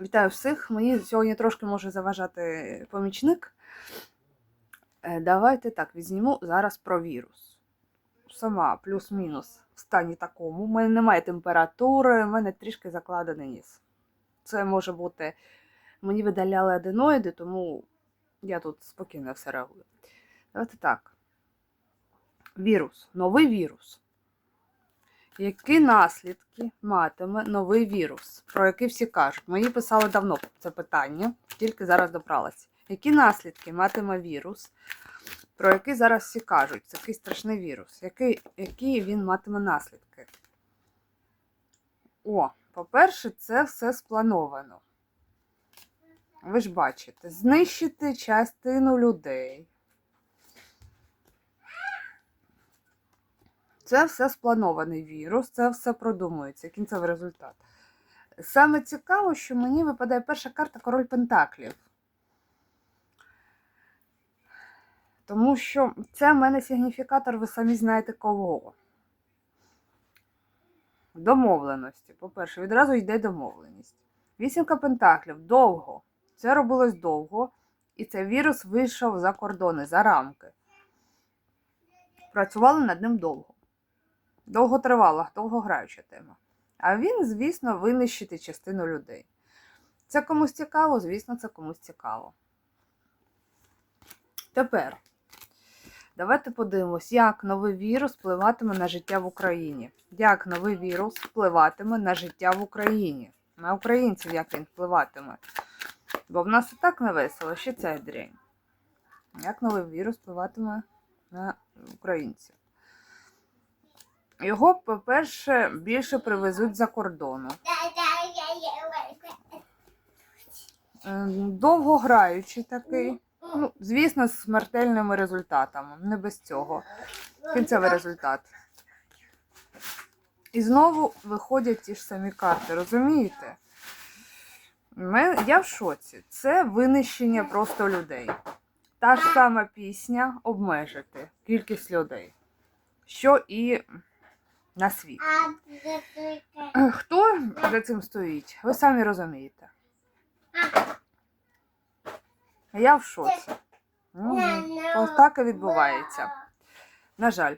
Вітаю всіх. Мені сьогодні трошки може заважати помічник. Е, Давайте так, візьму зараз про вірус. Сама плюс-мінус в стані такому. У мене немає температури, у мене трішки закладений ніс. Це може бути. Мені видаляли аденоїди, тому я тут спокійно все реагую. Давайте так. Вірус, новий вірус. Які наслідки матиме новий вірус, про який всі кажуть? Мені писали давно це питання, тільки зараз добралася. Які наслідки матиме вірус, про який зараз всі кажуть? Це такий страшний вірус. Який, які він матиме наслідки? О, по-перше, це все сплановано. Ви ж бачите, знищити частину людей. Це все спланований вірус, це все продумується, кінцевий результат. Саме цікаво, що мені випадає перша карта Король Пентаклів. Тому що це в мене сигніфікатор, ви самі знаєте кого. Домовленості. По-перше, відразу йде домовленість. Вісімка Пентаклів довго. Це робилось довго, і цей вірус вийшов за кордони, за рамки. Працювали над ним довго. Довго тривала, довгограюча тема. А він, звісно, винищити частину людей. Це комусь цікаво, звісно, це комусь цікаво. Тепер давайте подивимось, як новий вірус впливатиме на життя в Україні. Як новий вірус впливатиме на життя в Україні. На українців як він впливатиме. Бо в нас і так не весело, ще ця дрянь. Як новий вірус впливатиме на українців? Його, по-перше, більше привезуть за кордону. Е, Довгограючий такий. Ну, звісно, з смертельними результатами. Не без цього. Кінцевий результат. І знову виходять ті ж самі карти, розумієте? Я в шоці. Це винищення просто людей. Та ж сама пісня обмежити кількість людей. Що і на світ. Е, Хто за цим стоїть? Ви самі розумієте. Я в шоці. Угу. Ось так і відбувається. На жаль.